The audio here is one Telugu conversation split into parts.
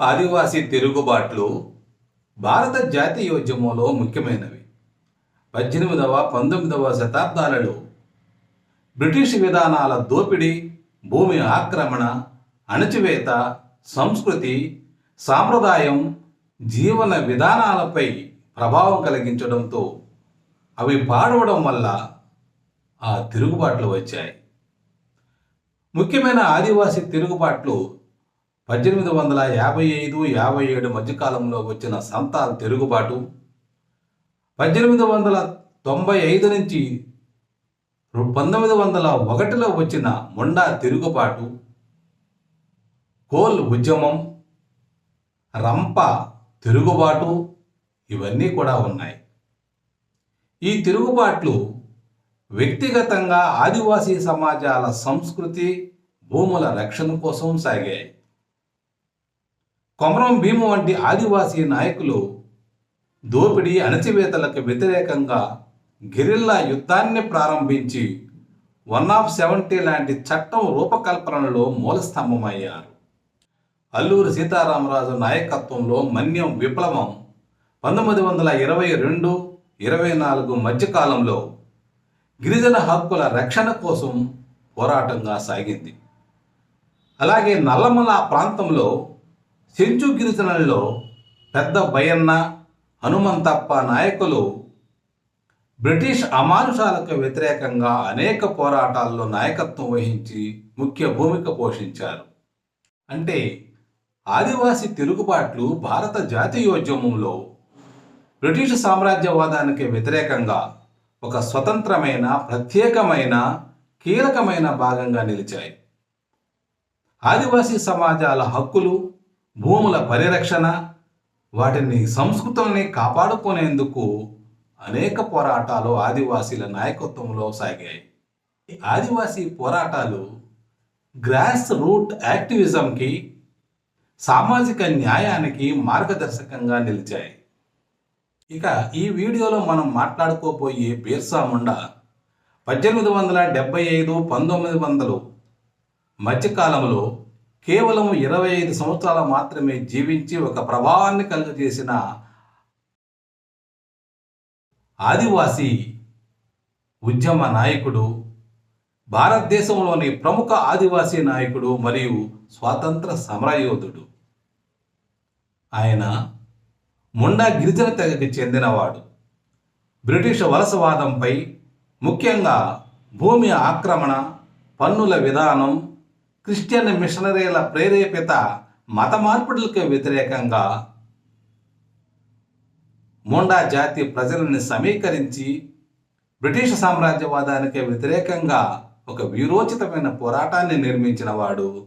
ఆదివాసీ తిరుగుబాట్లు భారత జాతీయోద్యమంలో ముఖ్యమైనవి. పద్దెనిమిదవ పంతొమ్మిదవ శతాబ్దాలలో బ్రిటిష్ విధానాల దోపిడీ భూమి ఆక్రమణ అణచివేత సంస్కృతి సాంప్రదాయం జీవన విధానాలపై ప్రభావం కలిగించడంతో అవి పాడవడం వల్ల ఆ తిరుగుబాట్లు వచ్చాయి. ముఖ్యమైన ఆదివాసీ తిరుగుబాట్లు పద్దెనిమిది వందల యాభై ఐదు యాభై ఏడు మధ్యకాలంలో వచ్చిన సంతాల్ తిరుగుబాటు పద్దెనిమిది వందల తొంభై ఐదు నుంచి పంతొమ్మిది వందల ఒకటిలో వచ్చిన మొండా తిరుగుబాటు కోల్ ఉద్యమం రంప తిరుగుబాటు ఇవన్నీ కూడా ఉన్నాయి. ఈ తిరుగుబాట్లు వ్యక్తిగతంగా ఆదివాసీ సమాజాల సంస్కృతి భూముల రక్షణ కోసం సాగాయి. కొమరం భీము వంటి ఆదివాసీ నాయకులు దోపిడీ అణచివేతలకు వ్యతిరేకంగా గెరిల్లా యుద్ధాన్ని ప్రారంభించి వన్ ఆఫ్ సెవెంటీ లాంటి చట్టం రూపకల్పనలో మూలస్తంభమయ్యారు. అల్లూరి సీతారామరాజు నాయకత్వంలో మన్యం విప్లవం పంతొమ్మిది వందల ఇరవై రెండు ఇరవై నాలుగు మధ్యకాలంలో గిరిజన హక్కుల రక్షణ కోసం పోరాటంగా సాగింది. అలాగే నల్లమల ప్రాంతంలో చెంచు గిరిజనుల్లో పెద్ద బయన్న హనుమంతప్ప నాయకులు బ్రిటిష్ అమానుషాలకు వ్యతిరేకంగా అనేక పోరాటాల్లో నాయకత్వం వహించి ముఖ్య భూమిక పోషించారు. అంటే ఆదివాసీ తిరుగుబాట్లు భారత జాతీయోద్యమంలో బ్రిటిష్ సామ్రాజ్యవాదానికి వ్యతిరేకంగా ఒక స్వతంత్రమైన ప్రత్యేకమైన కీలకమైన భాగంగా నిలిచాయి. ఆదివాసీ సమాజాల హక్కులు భూముల పరిరక్షణ వాటిని సంస్కృతుల్ని కాపాడుకునేందుకు అనేక పోరాటాలు ఆదివాసీల నాయకత్వంలో సాగాయి. ఆదివాసీ పోరాటాలు గ్రాస్ రూట్ యాక్టివిజంకి సామాజిక న్యాయానికి మార్గదర్శకంగా నిలిచాయి. ఇక ఈ వీడియోలో మనం మాట్లాడుకోబోయే బిర్సా ముండా పద్దెనిమిది వందల డెబ్బై ఐదు పంతొమ్మిది వందలు మధ్యకాలంలో కేవలం ఇరవై ఐదు సంవత్సరాలు మాత్రమే జీవించి ఒక ప్రభావాన్ని కలుగజేసిన ఆదివాసీ ఉద్యమ నాయకుడు భారతదేశంలోని ప్రముఖ ఆదివాసీ నాయకుడు మరియు స్వాతంత్ర సమరయోధుడు. ఆయన ముండా గిరిజన తెగకి చెందినవాడు. బ్రిటిష్ వలసవాదంపై ముఖ్యంగా భూమి ఆక్రమణ పన్నుల విధానం క్రిస్టియన్ మిషనరీల ప్రేరేపిత మత మార్పిడులకు వ్యతిరేకంగా ముండా జాతి ప్రజలని సమీకరించి బ్రిటిష్ సామ్రాజ్యవాదానికి వ్యతిరేకంగా ఒక వీరోచితమైన పోరాటాన్ని నిర్మించిన వాడు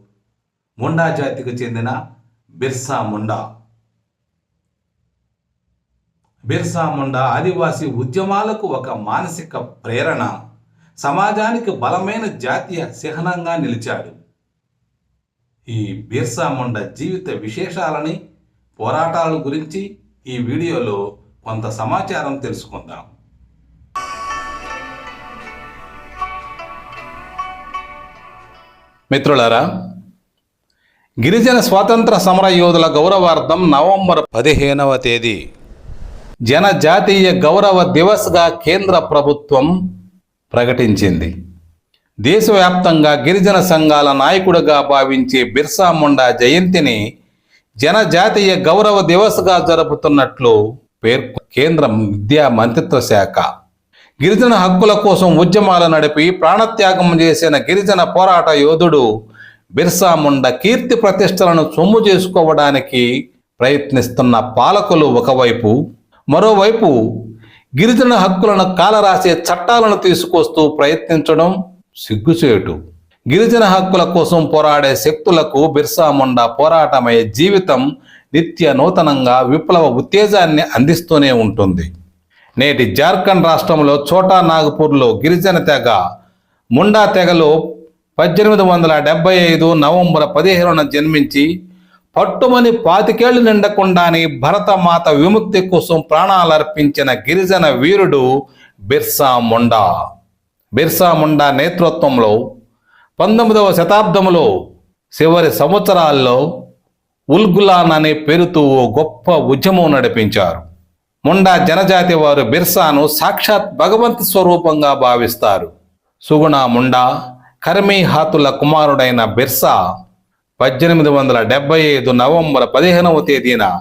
ముండా జాతికి చెందిన బిర్సా ముండా. బిర్సా ముండా ఆదివాసీ ఉద్యమాలకు ఒక మానసిక ప్రేరణ సమాజానికి బలమైన జాతీయ చిహ్నంగా నిలిచాడు. ఈ బిర్సా ముండ జీవిత విశేషాలని పోరాటాల గురించి ఈ వీడియోలో కొంత సమాచారం తెలుసుకుందాం. మిత్రులారా గిరిజన స్వాతంత్ర సమర యోధుల గౌరవార్థం నవంబర్ పదిహేనవ తేదీ. జనజాతీయ గౌరవ దివస్గా కేంద్ర ప్రభుత్వం ప్రకటించింది. దేశవ్యాప్తంగా గిరిజన సంఘాల నాయకుడిగా భావించే బిర్సా ముండా జయంతిని జనజాతీయ గౌరవ దివస్గా జరుపుతున్నట్లు పేర్కొ కేంద్ర విద్యా మంత్రిత్వ శాఖ. గిరిజన హక్కుల కోసం ఉద్యమాలు నడిపి ప్రాణత్యాగం చేసిన గిరిజన పోరాట యోధుడు బిర్సా ముండా కీర్తి ప్రతిష్టలను సొమ్ము చేసుకోవడానికి ప్రయత్నిస్తున్న పాలకులు ఒకవైపు మరోవైపు గిరిజన హక్కులను కాలరాసే చట్టాలను తీసుకొస్తూ ప్రయత్నించడం సిగ్గుచేటు. గిరిజన హక్కుల కోసం పోరాడే శక్తులకు బిర్సా ముండా పోరాటమై జీవితం నిత్య నూతనంగా విప్లవ ఉత్తేజాన్ని అందిస్తూనే ఉంటుంది. నేటి జార్ఖండ్ రాష్ట్రంలో చోటా నాగపూర్లో గిరిజన తెగ ముండా తెగలో పద్దెనిమిది వందల డెబ్బై ఐదు నవంబర్ పదిహేనున జన్మించి పట్టుమని పాతికేళ్ళు నిండకుండానే భరతమాత విముక్తి కోసం ప్రాణాలర్పించిన గిరిజన వీరుడు బిర్సా ముండా. బిర్సా ముండా నేతృత్వంలో పంతొమ్మిదవ శతాబ్దంలో చివరి సంవత్సరాల్లో ఉల్గులాన్ అనే పేరుతో ఓ గొప్ప ఉద్యమం నడిపించారు. ముండా జనజాతి వారు బిర్సాను సాక్షాత్ భగవంత్ స్వరూపంగా భావిస్తారు. సుగుణ ముండా కర్మీహాతుల కుమారుడైన బిర్సా పద్దెనిమిది వందల డెబ్బై ఐదు నవంబర్ పదిహేనవ తేదీన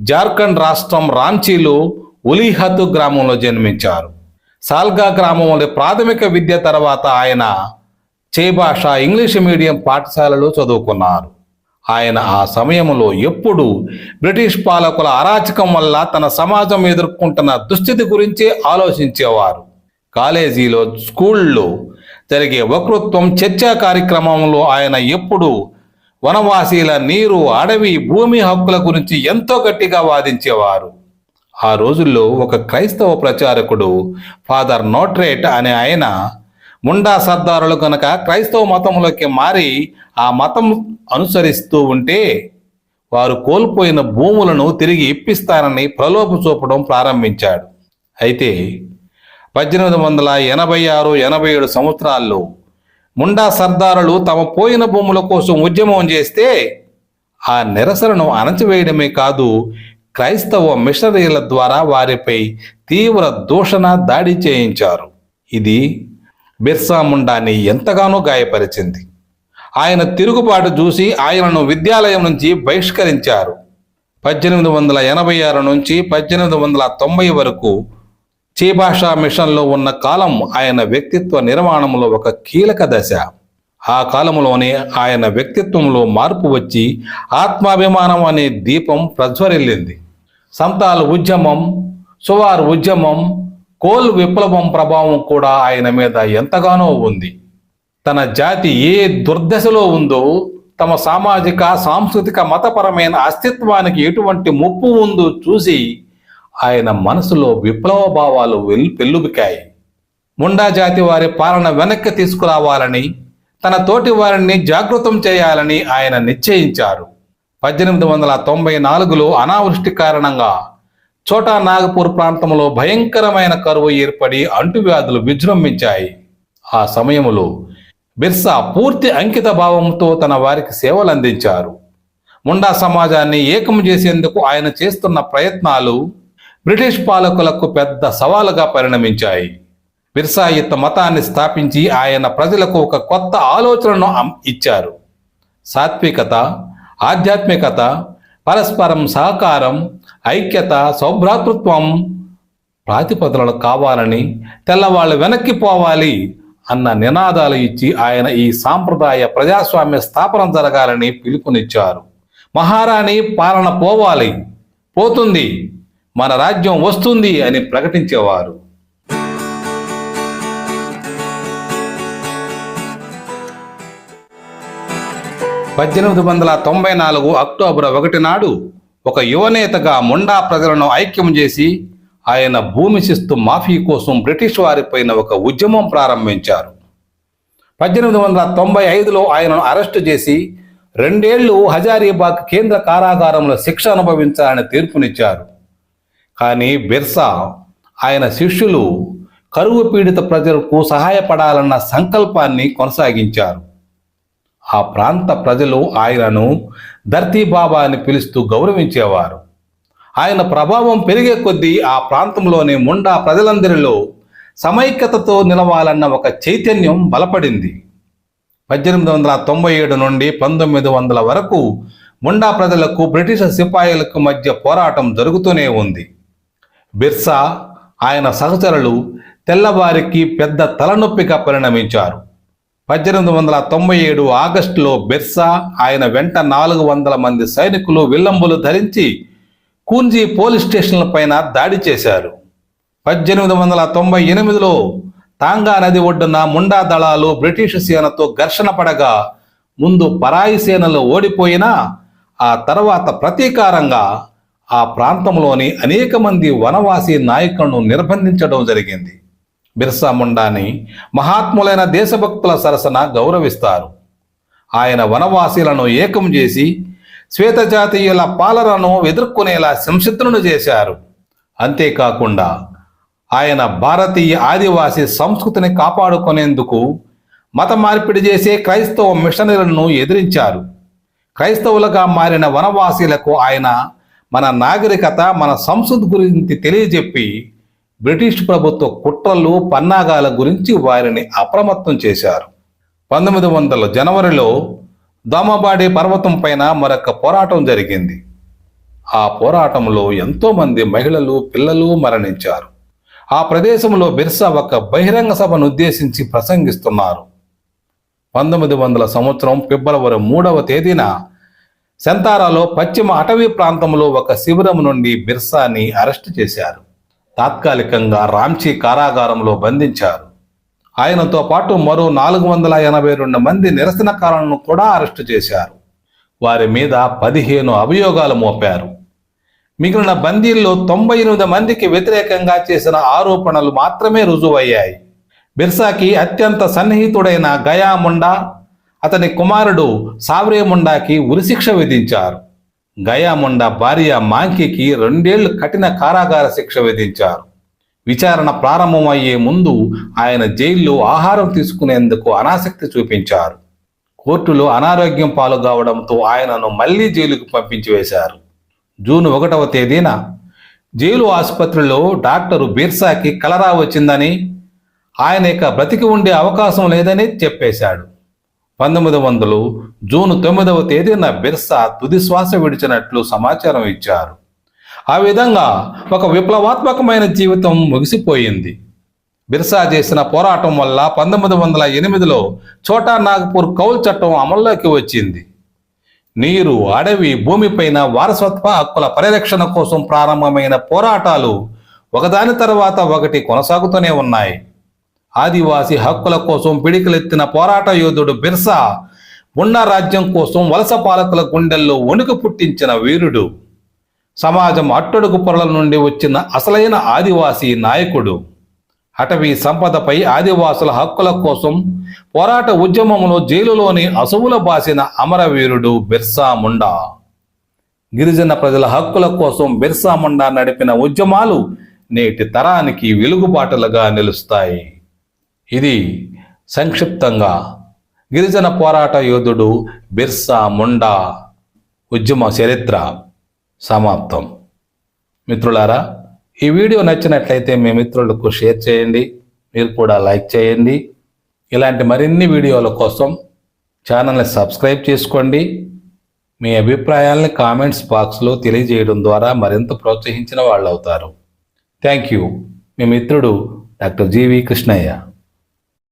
జార్ఖండ్ రాష్ట్రం రాంచీలో ఉలీహతు గ్రామంలో జన్మించారు. సాల్గా గ్రామంలో ప్రాథమిక విద్య తర్వాత ఆయన చేభాష ఇంగ్లీష్ మీడియం పాఠశాలలో చదువుకున్నారు. ఆయన ఆ సమయంలో ఎప్పుడు బ్రిటిష్ పాలకుల అరాచకం వల్ల తన సమాజం ఎదుర్కొంటున్న దుస్థితి గురించే ఆలోచించేవారు. కాలేజీలో స్కూల్లో జరిగే వక్తృత్వం చర్చా కార్యక్రమంలో ఆయన ఎప్పుడు వనవాసీల నీరు అడవి భూమి హక్కుల గురించి ఎంతో గట్టిగా వాదించేవారు. ఆ రోజుల్లో ఒక క్రైస్తవ ప్రచారకుడు ఫాదర్ నోట్రేట్ అనే ఆయన ముండా సర్దారులు కనుక క్రైస్తవ మతంలోకి మారి ఆ మతం అనుసరిస్తూ ఉంటే వారు కోల్పోయిన భూములను తిరిగి ఇప్పిస్తారని ప్రలోభ చూపడం ప్రారంభించాడు. అయితే పద్దెనిమిది వందల ఎనభై ఆరు ఎనభై ఏడు సంవత్సరాల్లో ముండా సర్దారులు తమ పోయిన భూముల కోసం ఉద్యమం చేస్తే ఆ నిరసనను అణచివేయడమే కాదు క్రైస్తవ మిషనరీల ద్వారా వారిపై తీవ్ర దూషణ దాడి చేయించారు. ఇది బిర్సా ముండాని ఎంతగానో గాయపరిచింది. ఆయన తిరుగుబాటు చూసి ఆయనను విద్యాలయం నుంచి బహిష్కరించారు. పద్దెనిమిది వందల ఎనభై ఆరు నుంచి పద్దెనిమిది వందల తొంభై వరకు చీభాషా మిషన్లో ఉన్న కాలం ఆయన వ్యక్తిత్వ నిర్మాణంలో ఒక కీలక దశ. ఆ కాలంలోనే ఆయన వ్యక్తిత్వంలో మార్పు వచ్చి ఆత్మాభిమానం అనే దీపం ప్రజ్వరిల్లింది. సంతాల ఉద్యమం సువార్ ఉద్యమం కోల్ విప్లవం ప్రభావం కూడా ఆయన మీద ఎంతగానో ఉంది. తన జాతి ఏ దుర్దశలో ఉందో తమ సామాజిక సాంస్కృతిక మతపరమైన అస్తిత్వానికి ఎటువంటి ముప్పు ఉందో చూసి ఆయన మనసులో విప్లవ భావాలు వెల్ పెల్లుబికాయి ముండా జాతి వారి పాలన వెనక్కి తీసుకురావాలని తన తోటి వారిని జాగృతం చేయాలని ఆయన నిశ్చయించారు. పద్దెనిమిది వందల తొంభై నాలుగులో అనావృష్టి కారణంగా చోటా నాగపూర్ ప్రాంతంలో భయంకరమైన కరువు ఏర్పడి అంటువ్యాధులు విజృంభించాయి. ఆ సమయంలో బిర్సా పూర్తి అంకిత భావంతో తన వారికి సేవలు అందించారు ముండా సమాజాన్ని ఏకం చేసేందుకు ఆయన చేస్తున్న ప్రయత్నాలు బ్రిటిష్ పాలకులకు పెద్ద సవాలుగా పరిణమించాయి. బిర్సా యుద్ధ మతాన్ని స్థాపించి ఆయన ప్రజలకు ఒక కొత్త ఆలోచనను ఇచ్చారు. సాత్వికత ఆధ్యాత్మికత పరస్పరం సహకారం ఐక్యత సౌభ్రాతృత్వం ప్రాతిపదనలు కావాలని తెల్లవాళ్ళు వెనక్కి పోవాలి అన్న నినాదాలు ఇచ్చి ఆయన ఈ సాంప్రదాయ ప్రజాస్వామ్య స్థాపన జరగాలని పిలుపునిచ్చారు. మహారాణి పాలన పోవాలి పోతుంది మన రాజ్యం వస్తుంది అని ప్రకటించేవారు. పద్దెనిమిది వందల తొంభై నాలుగు అక్టోబర్ ఒకటి నాడు ఒక యువనేతగా ముండా ప్రజలను ఐక్యం చేసి ఆయన భూమి శిస్తు మాఫీ కోసం బ్రిటిష్ వారిపైన ఒక ఉద్యమం ప్రారంభించారు. పద్దెనిమిది వందల తొంభై ఐదులో ఆయనను అరెస్టు చేసి రెండేళ్ళు హజారీబాగ్ కేంద్ర కారాగారంలో శిక్ష అనుభవించాలని తీర్పునిచ్చారు. కానీ బిర్సా ఆయన శిష్యులు కరువు పీడిత ప్రజలకు సహాయపడాలన్న సంకల్పాన్ని కొనసాగించారు. ఆ ప్రాంత ప్రజలు ఆయనను ధర్తీ బాబా అని పిలుస్తూ గౌరవించేవారు. ఆయన ప్రభావం పెరిగే కొద్దీ ఆ ప్రాంతంలోని ముండా ప్రజలందరిలో సమైక్యతతో నిలవాలన్న ఒక చైతన్యం బలపడింది. పద్దెనిమిది వందల తొంభై ఏడు నుండి పంతొమ్మిది వందల వరకు ముండా ప్రజలకు బ్రిటిష్ సిపాయిలకు మధ్య పోరాటం జరుగుతూనే ఉంది. బిర్సా ఆయన సహచరులు తెల్లవారికి పెద్ద తలనొప్పిగా పరిణమించారు. పద్దెనిమిది వందల తొంభై ఏడు ఆగస్టులో బెర్సా ఆయన వెంట నాలుగు వందల మంది సైనికులు విల్లంబులు ధరించి కూంజీ పోలీస్ స్టేషన్ల పైన దాడి చేశారు. పద్దెనిమిది వందల తొంభై ఎనిమిదిలో తాంగా నది ఒడ్డున ముండా దళాలు బ్రిటిష్ సేనతో ఘర్షణ పడగా ముందు పరాయి సేనలు ఓడిపోయినా ఆ తర్వాత ప్రతీకారంగా ఆ ప్రాంతంలోని అనేక మంది వనవాసి నాయకులను నిర్బంధించడం జరిగింది. బిర్సా ముండాని మహాత్ములైన దేశభక్తుల సరసన గౌరవిస్తారు. ఆయన వనవాసీలను ఏకం చేసి శ్వేతజాతీయుల పాలనను ఎదుర్కొనేలా సంసిద్ధులను చేశారు. అంతేకాకుండా ఆయన భారతీయ ఆదివాసీ సంస్కృతిని కాపాడుకునేందుకు మత మార్పిడి చేసే క్రైస్తవ మిషనరీలను ఎదిరించారు. క్రైస్తవులుగా మారిన వనవాసీలకు ఆయన మన నాగరికత మన సంస్కృతి గురించి తెలియజెప్పి బ్రిటిష్ ప్రభుత్వ కుట్రలు పన్నాగాల గురించి వారిని అప్రమత్తం చేశారు. పంతొమ్మిది వందల జనవరిలో దోమబాడి పర్వతం పైన మరొక పోరాటం జరిగింది. ఆ పోరాటంలో ఎంతోమంది మహిళలు పిల్లలు మరణించారు. ఆ ప్రదేశంలో బిర్సా ఒక బహిరంగ సభను ఉద్దేశించి ప్రసంగిస్తున్నారు. పంతొమ్మిది వందల సంవత్సరం ఫిబ్రవరి మూడవ తేదీన సెంతారాలో పశ్చిమ అటవీ ప్రాంతంలో ఒక శిబిరం నుండి బిర్సాని అరెస్టు చేశారు. తాత్కాలికంగా రాంచీ కారాగారంలో బంధించారు. ఆయనతో పాటు మరో నాలుగు వందల ఎనభై రెండు మంది నిరసనకారులను కూడా అరెస్టు చేశారు. వారి మీద పదిహేను అభియోగాలు మోపారు. మిగిలిన బందీల్లో తొంభై ఎనిమిది మందికి వ్యతిరేకంగా చేసిన ఆరోపణలు మాత్రమే రుజువయ్యాయి. బిర్సాకి అత్యంత సన్నిహితుడైన గయా ముండా అతని కుమారుడు సావ్రే ముండాకి ఉరిశిక్ష విధించారు. గయా భార్య మాంకికి రెండేళ్ళు కఠిన కారాగార శిక్ష విధించారు. విచారణ ప్రారంభమయ్యే ముందు ఆయన జైల్లో ఆహారం తీసుకునేందుకు అనాసక్తి చూపించారు. కోర్టులో అనారోగ్యం పాల్గొవడంతో ఆయనను మళ్ళీ జైలుకు పంపించి వేశారు జూన్ ఒకటవ తేదీన జైలు ఆసుపత్రిలో డాక్టరు బిర్సాకి కలరా వచ్చిందని ఆయన ఇక బ్రతికి ఉండే అవకాశం లేదని చెప్పేశాడు. పంతొమ్మిది వందలు జూన్ తొమ్మిదవ తేదీన బిర్సా తుది శ్వాస విడిచినట్లు సమాచారం ఇచ్చారు. ఆ విధంగా ఒక విప్లవాత్మకమైన జీవితం ముగిసిపోయింది. బిర్సా చేసిన పోరాటం వల్ల పంతొమ్మిది వందల ఎనిమిదిలో చోటా నాగపూర్ కౌల్ చట్టం అమల్లోకి వచ్చింది. నీరు అడవి భూమిపైన వారసత్వ హక్కుల పరిరక్షణ కోసం ప్రారంభమైన పోరాటాలు ఒకదాని తర్వాత ఒకటి కొనసాగుతూనే ఉన్నాయి. ఆదివాసీ హక్కుల కోసం పిడికిలెత్తిన పోరాట యోధుడు బిర్సా ఉన్న రాజ్యం కోసం వలస పాలకుల గుండెల్లో వణుకు పుట్టించిన వీరుడు. సమాజం అట్టడుగు పొరల నుండి వచ్చిన అసలైన ఆదివాసీ నాయకుడు. అటవీ సంపదపై ఆదివాసుల హక్కుల కోసం పోరాట ఉద్యమంలో జైలులోని అసువుల బాసిన అమరవీరుడు బిర్సా ముండా. గిరిజన ప్రజల హక్కుల కోసం బిర్సా ముండా నడిపిన ఉద్యమాలు నేటి తరానికి వెలుగుబాటలుగా నిలుస్తాయి. ఇది సంక్షిప్తంగా గిరిజన పోరాట యోధుడు బిర్సా ముండా ఉద్యమ చరిత్ర సమాప్తం. మిత్రులారా ఈ వీడియో నచ్చినట్లయితే మీ మిత్రులకు షేర్ చేయండి మీరు కూడా లైక్ చేయండి. ఇలాంటి మరిన్ని వీడియోల కోసం ఛానల్ని సబ్స్క్రైబ్ చేసుకోండి. మీ అభిప్రాయాల్ని కామెంట్స్ బాక్స్లో తెలియజేయడం ద్వారా మరింత ప్రోత్సహించిన వాళ్ళు అవుతారు థ్యాంక్ యూ. మీ మిత్రుడు డాక్టర్ జీవి కృష్ణయ్య.